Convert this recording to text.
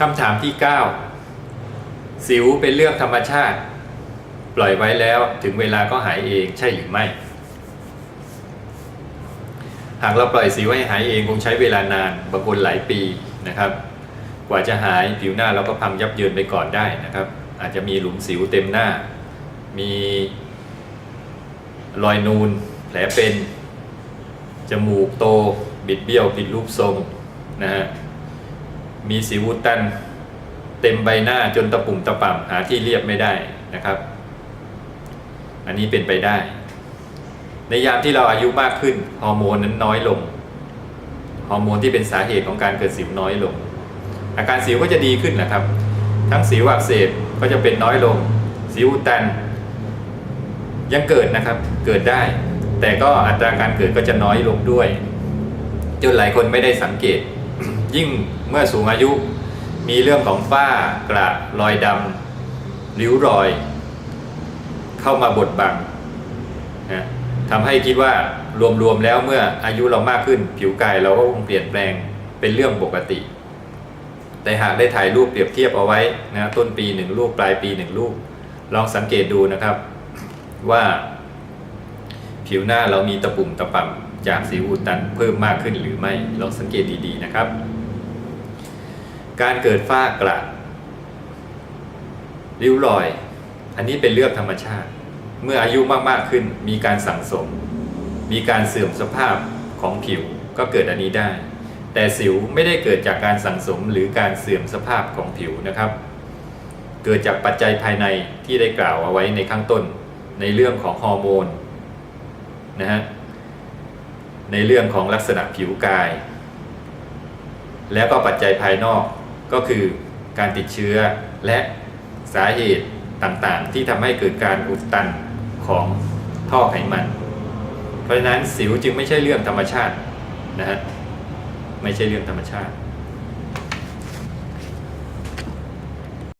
คำถามที่ 9 สิวเป็นเรื่องธรรมชาติ ปล่อยไว้แล้วถึงเวลาก็หายเองใช่หรือไม่ หากเราปล่อยสิวให้หายเองคงใช้เวลานานบางคนหลายปีนะครับ กว่าจะหายผิวหน้าเราก็พังยับเยินไปก่อนได้นะครับ อาจจะมีหลุมสิวเต็มหน้า มีรอยนูน แผลเป็น จมูกโต บิดเบี้ยวผิดรูปทรงนะฮะ มีสิวตัน เต็มใบหน้าจนตะปุ่มตะป่ำหาที่เรียบไม่ได้นะครับ อันนี้เป็นไปได้ ในยามที่เราอายุมากขึ้นฮอร์โมนนั้นน้อยลงฮอร์โมนที่เป็นสาเหตุของการเกิดสิวน้อยลง อาการสิวก็จะดีขึ้นนะครับ ทั้งสิวอักเสบก็จะเป็นน้อยลง สิวตัน ยังเกิดนะครับเกิดได้ แต่ก็อัตราการเกิดก็จะน้อยลงด้วย จนหลายคนไม่ได้สังเกต ยิ่งเมื่อสูงอายุ มีเรื่องของฝ้ากระรอยดำริ้วรอย เข้ามาบดบังนะทำให้คิดว่ารวมๆแล้วเมื่ออายุเรามากขึ้น ผิวกายเราก็คงเปลี่ยนแปลงเป็นเรื่องปกติ แต่หากได้ถ่ายรูปเปรียบเทียบเอาไว้นะต้นปีหนึ่งรูปปลายปีหนึ่งรูป ลองสังเกตดูนะครับว่าผิวหน้าเรามีตะปุ่มตะป่ำจากสิวอุดตันเพิ่มมากขึ้นหรือไม่ลองสังเกตดีๆนะครับ การเกิดฝ้ากระริ้วรอย อันนี้เป็นเรื่องธรรมชาติ เมื่ออายุมากๆขึ้นมีการสั่งสม มีการเสื่อมสภาพของผิวก็เกิดอันนี้ได้ แต่สิวไม่ได้เกิดจากการสั่งสมหรือการเสื่อมสภาพของผิวนะครับ เกิดจากปัจจัยภายในที่ได้กล่าวเอาไว้ในข้างต้น ในเรื่องของฮอร์โมนนะฮะในเรื่องของลักษณะผิวกาย แล้วก็ปัจจัยภายนอก ก็คือการติดเชื้อและสาเหตุต่างๆ ที่ทำให้เกิดการอุดตันของท่อไขมัน เพราะฉะนั้นสิวจึงไม่ใช่เรื่องธรรมชาตินะฮะไม่ใช่เรื่องธรรมชาติ